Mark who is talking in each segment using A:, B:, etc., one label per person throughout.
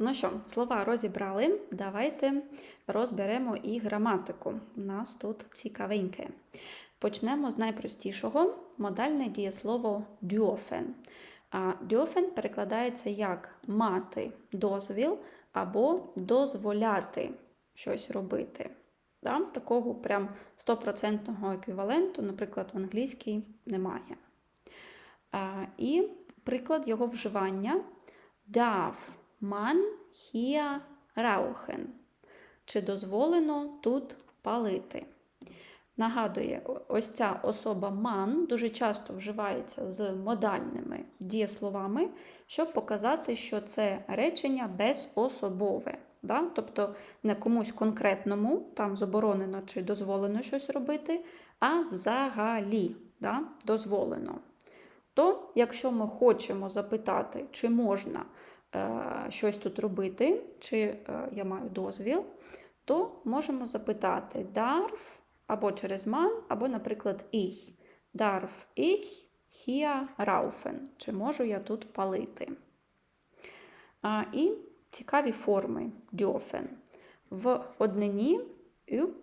A: Ну що, слова розібрали. Давайте розберемо і граматику. У нас тут цікавеньке. Почнемо з найпростішого модальне дієслово dürfen. А dürfen перекладається як мати дозвіл або дозволяти щось робити. Да? Такого прям стопроцентного еквіваленту, наприклад, в англійській немає. А, і приклад його вживання darf man hier rauchen? Чи дозволено тут палити? Нагадує, ось ця особа man дуже часто вживається з модальними дієсловами, щоб показати, що це речення безособове. Да? Тобто не комусь конкретному, там заборонено чи дозволено щось робити, а взагалі да? дозволено. То, якщо ми хочемо запитати, чи можна щось тут робити, чи е, я маю дозвіл, то можемо запитати darf або через man, або, наприклад, ich. Darf ich hier raufen? Чи можу я тут палити? І цікаві форми dürfen. В однині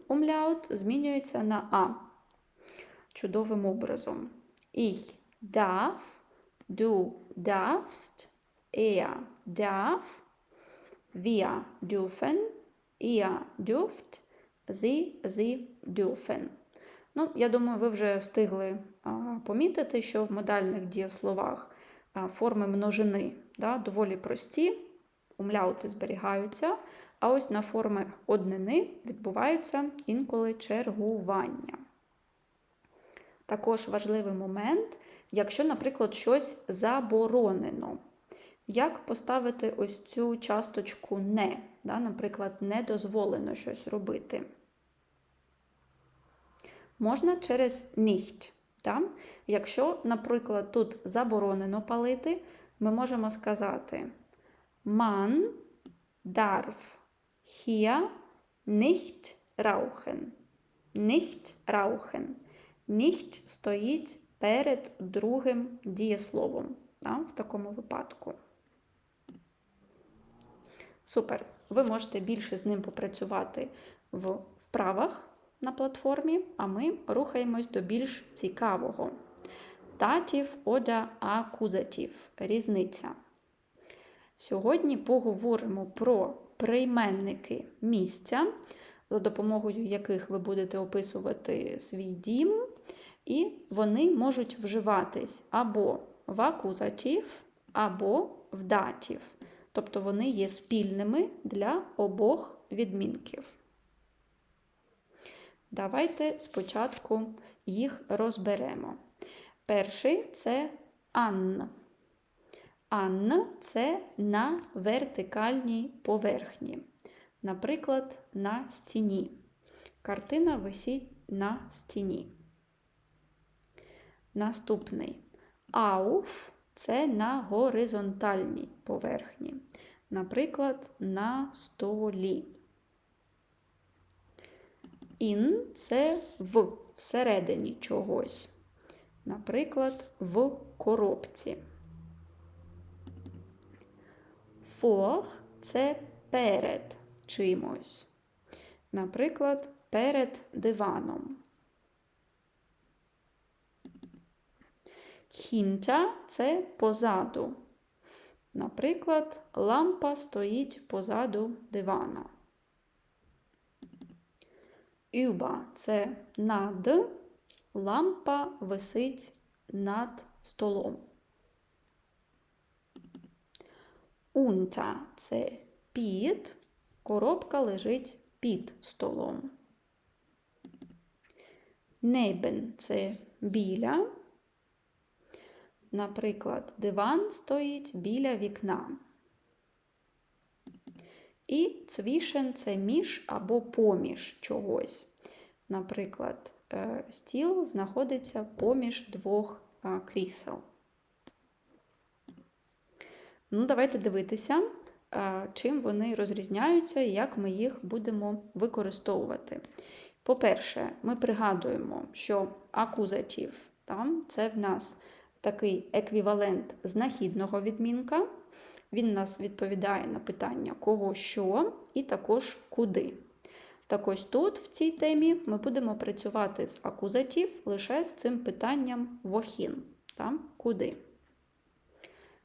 A: умляут змінюється на а чудовим образом. Ich darf, du darfst, er darf, wir dürfen, ihr dürft, sie, sie dürfen. Ну, я думаю, ви вже встигли а, помітити, що в модальних дієсловах а, форми множини да, доволі прості, умляути зберігаються, а ось на форми однини відбувається інколи чергування. Також важливий момент, якщо, наприклад, щось заборонено. Як поставити ось цю часточку не? Да? Наприклад, не дозволено щось робити. Можна через nicht. Да? Якщо, наприклад, тут заборонено палити, ми можемо сказати Man darf hier nicht rauchen. Nicht rauchen. Nicht стоїть перед другим дієсловом да, в такому випадку. Супер. Ви можете більше з ним попрацювати в вправах на платформі, а ми рухаємось до більш цікавого. Датів ода акузатив. Різниця. Сьогодні поговоримо про прийменники місця, за допомогою яких ви будете описувати свій дім, і вони можуть вживатись або в акузатив, або в датів. Тобто вони є спільними для обох відмінків. Давайте спочатку їх розберемо. Перший це ан. Ан це на вертикальній поверхні. Наприклад, на стіні. Картина висить на стіні. Наступний ауф це на горизонтальній поверхні. Наприклад, на столі. Ін це в всередині чогось. Наприклад, в коробці. Фор це перед чимось. Наприклад, перед диваном. Хінта це позаду. Наприклад, лампа стоїть позаду дивана. Юба це над, лампа висить над столом. Унта це під, коробка лежить під столом. Небен це біля. Наприклад, диван стоїть біля вікна. І цвішен це між або поміж чогось. Наприклад, е, стіл знаходиться поміж двох е, крісел. Ну, давайте дивитися, е, чим вони розрізняються і як ми їх будемо використовувати. По-перше, ми пригадуємо, що акузатив там, це в нас такий еквівалент знахідного відмінка. Він нас відповідає на питання кого що і також куди. Так ось тут, в цій темі, ми будемо працювати з акузатив лише з цим питанням вохін. Та? Куди?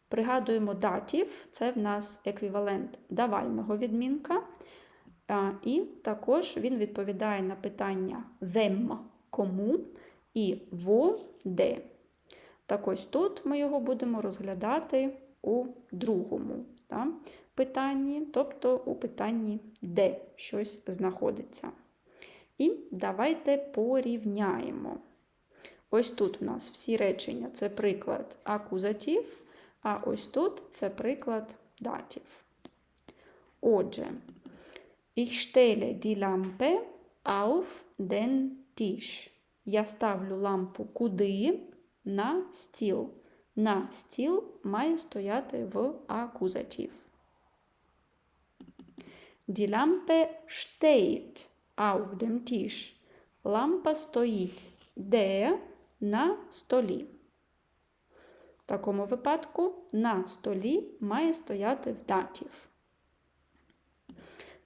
A: Пригадуємо датів, це в нас еквівалент давального відмінка. І також він відповідає на питання them кому і во де. Так ось тут ми його будемо розглядати у другому та, питанні, тобто у питанні, де щось знаходиться. І давайте порівняємо. Ось тут у нас всі речення це приклад акузатив, а ось тут це приклад датів. Отже, ich stelle die Lampe auf den Tisch. Я ставлю лампу куди? На стіл. На стіл має стояти в акузатив. Die Lampe steht auf dem Tisch. Лампа стоїть де? На столі. В такому випадку на столі має стояти в датів.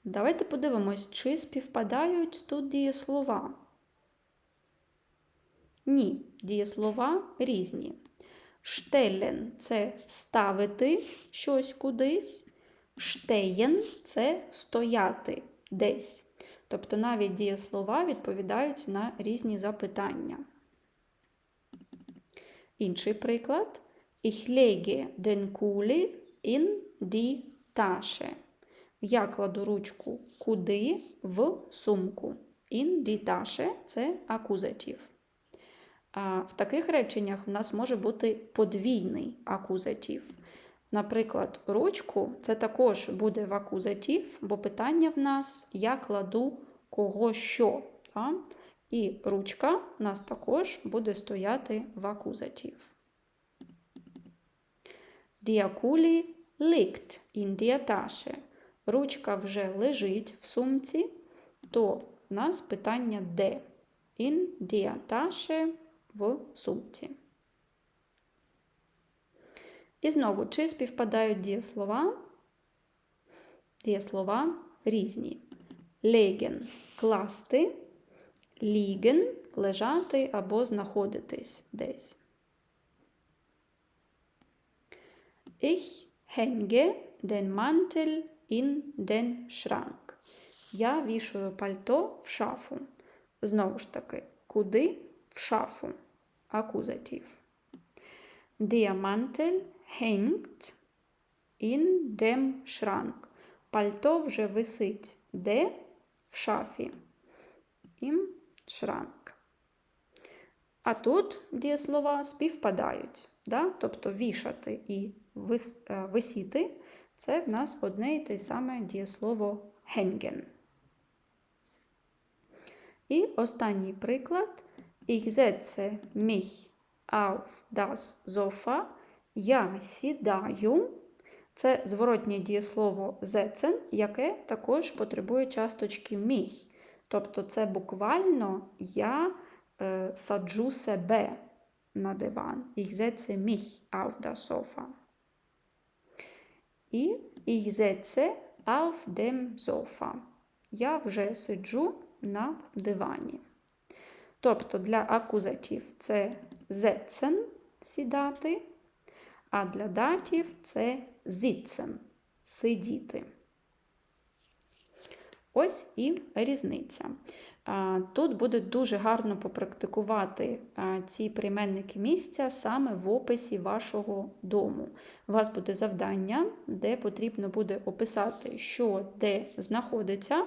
A: Давайте подивимось, чи співпадають тут дієслова. Ні, дієслова різні. Штелен це ставити щось кудись. Штеєн це стояти десь. Тобто навіть дієслова відповідають на різні запитання. Інший приклад. Ich lege den Kuli in die Tasche. Я кладу ручку куди в сумку. In die Tasche – це акузатив. В таких реченнях в нас може бути подвійний акузатив. Наприклад, ручку це також буде в акузатив, бо питання в нас я кладу кого що. Так? І ручка в нас також буде стояти в акузатив. Діакулі der Tasche. Ручка вже лежить в сумці, то в нас питання де? Tasche в сумці. І знову, чи співпадають дієслова? Дієслова різні. Леген класти, ліген лежати або знаходитись десь. Ich hänge den Mantel in den Schrank. Я вішую пальто в шафу. Знову ж таки, куди? В шафу. Акузатив. Der Mantel hängt in dem Schrank. Пальто вже висить. Де? В шафі. Im Schrank. А тут дієслова співпадають. Да? Тобто вішати і вис, е, висіти це в нас одне і те саме дієслово hängen. І останній приклад. Ich setze mich auf das Sofa. Я сідаю. Це зворотнє дієслово setzen, яке також потребує часточки міх. Тобто це буквально я е, саджу себе на диван. Ich setze mich auf das Sofa. І ich setze auf dem Sofa. Я вже сиджу на дивані. Тобто для акузатів це зецен – сідати, а для датів це зіцен – сидіти. Ось і різниця. Тут буде дуже гарно попрактикувати ці прийменники місця саме в описі вашого дому. У вас буде завдання, де потрібно буде описати, що де знаходиться.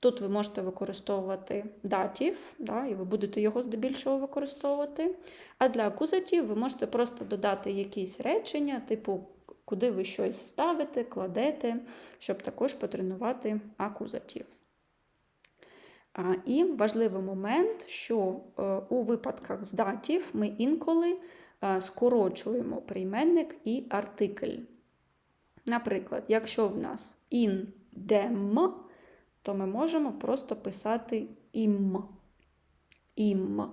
A: Тут ви можете використовувати датів, да, і ви будете його здебільшого використовувати. А для акузатів ви можете просто додати якісь речення, типу, куди ви щось ставите, кладете, щоб також потренувати акузатів. І важливий момент, що е, у випадках з датів ми інколи е, скорочуємо прийменник і артикль. Наприклад, якщо в нас in dem, то ми можемо просто писати ім. Ім.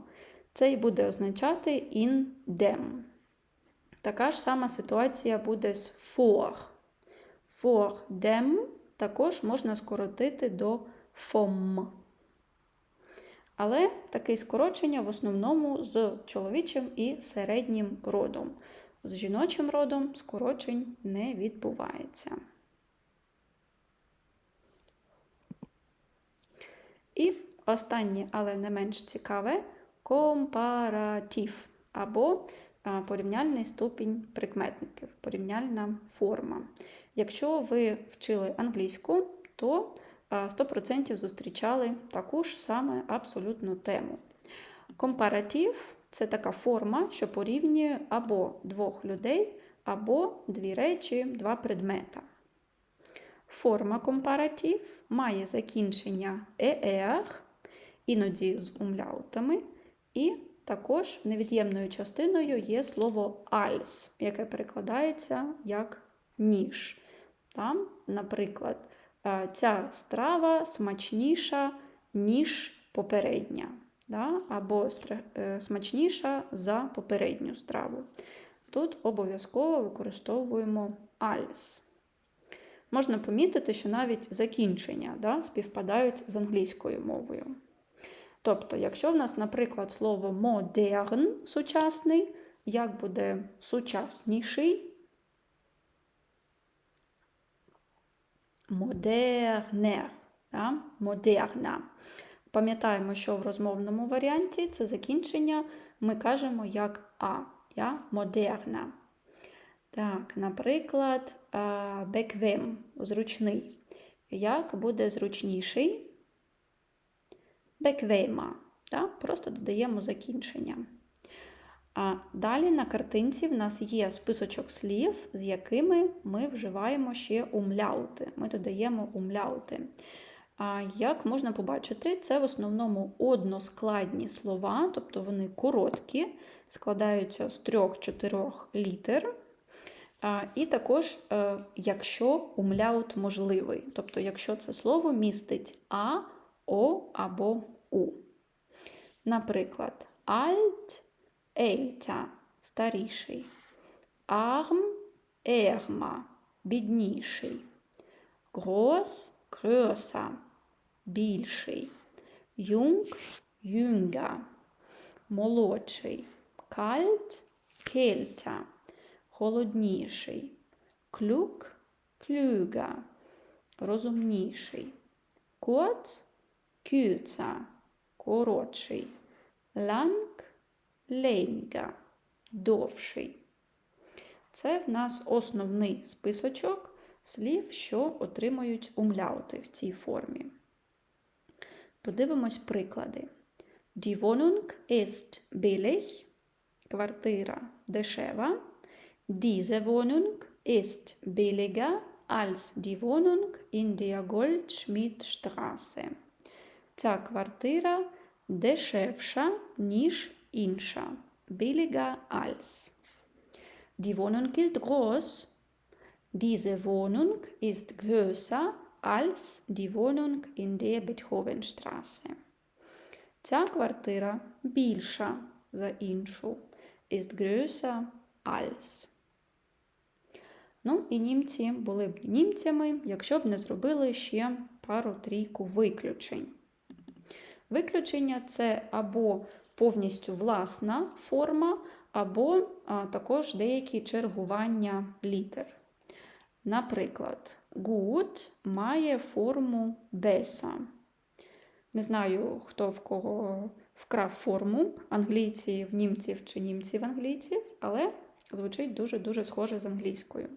A: Це і буде означати in dem. Така ж сама ситуація буде з for. for them також можна скоротити до from. Але таке скорочення в основному з чоловічим і середнім родом. З жіночим родом скорочень не відбувається. І останнє, але не менш цікаве компаратив або порівняльний ступінь прикметників, порівняльна форма. Якщо ви вчили англійську, то 100% зустрічали таку ж саме абсолютну тему. Компаратив це така форма, що порівнює або двох людей, або дві речі, два предмета. Форма компаратив має закінчення «er», іноді з умляутами, і також невід'ємною частиною є слово als, яке перекладається як ніж. Там, наприклад, е, ця страва смачніша, ніж попередня, да? або е, смачніша за попередню страву. Тут обов'язково використовуємо als. Можна помітити, що навіть закінчення да, співпадають з англійською мовою. Тобто, якщо в нас, наприклад, слово modern сучасний, як буде сучасніший? Модернер. Да? Модерна. Пам'ятаємо, що в розмовному варіанті це закінчення ми кажемо як А. Я модерна. Так, наприклад, беквем зручний. Як буде зручніший? Беквема. Так? Просто додаємо закінчення. А далі на картинці в нас є списочок слів, з якими ми вживаємо ще умляути. Ми додаємо умляути. А як можна побачити, це в основному односкладні слова, тобто вони короткі, складаються з трьох-чотирьох літер. І також, е, якщо умляут можливий, тобто, якщо це слово містить А, О або У. Наприклад, alt, ельта старіший, arm, ерма бідніший, groß, größer більший, jung, jünger, молодший, kalt, kälter холодніший, клюк, клюга, розумніший, коц, кюца, коротший, ланг, леньга, довший. Це в нас основний списочок слів, що отримують умляути в цій формі. Подивимось приклади. Die Wohnung ist billig, квартира дешева. Diese Wohnung ist billiger als die Wohnung in der Goldschmidtstraße. Ця квартира дешевша, ніж інша. Billiger als. Die Wohnung ist groß. Diese Wohnung ist größer als die Wohnung in der Beethovenstraße. Ця квартира більша за іншу. Ist größer als. Ну, і німці були б німцями, якщо б не зробили ще пару-трійку виключень. Виключення це або повністю власна форма, або також деякі чергування літер. Наприклад, good має форму беса. Не знаю, хто в кого вкрав форму англійців, німців чи німців англійців, але звучить дуже-дуже схоже з англійською.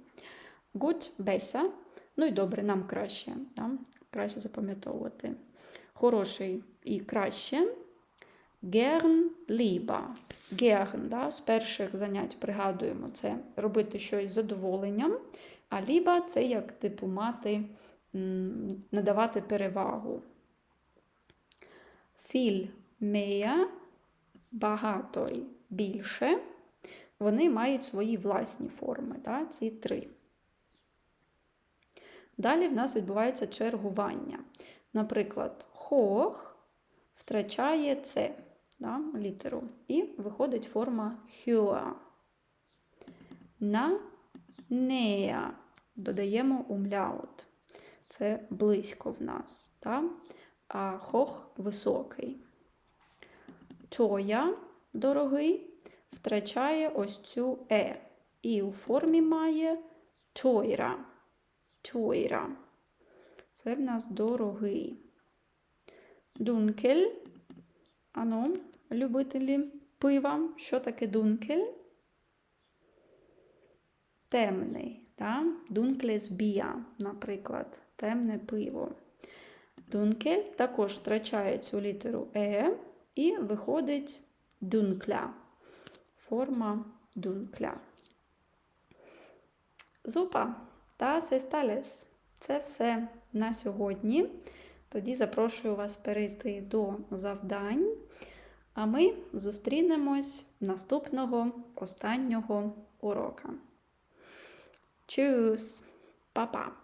A: Good, беса. Ну і добре, нам краще. Да? Краще запам'ятовувати. Хороший і краще. Lieber. Gern, да? з перших занять пригадуємо це робити щось з задоволенням. А ліба це як типу мати, надавати перевагу. Viel mehr, багато і більше. Вони мають свої власні форми, да? ці три. Далі в нас відбувається чергування. Наприклад, хох втрачає це да, літеру. І виходить форма хюа. На нея додаємо умляут. Це близько в нас. Та? А хох високий. Тоя, дорогий, втрачає ось цю е. І у формі має тойра. Тойра. Це в нас дорогий. Дункель. Ану, любителі пива. Що таке дункель? Темний. Да? Дунклес біа, наприклад, темне пиво. Дункель також втрачає цю літеру е і виходить дункля. Форма дункля. Зупа та сесталес. Це все на сьогодні. Тоді запрошую вас перейти до завдань. А ми зустрінемось наступного останнього урока. Tschüss, Папа!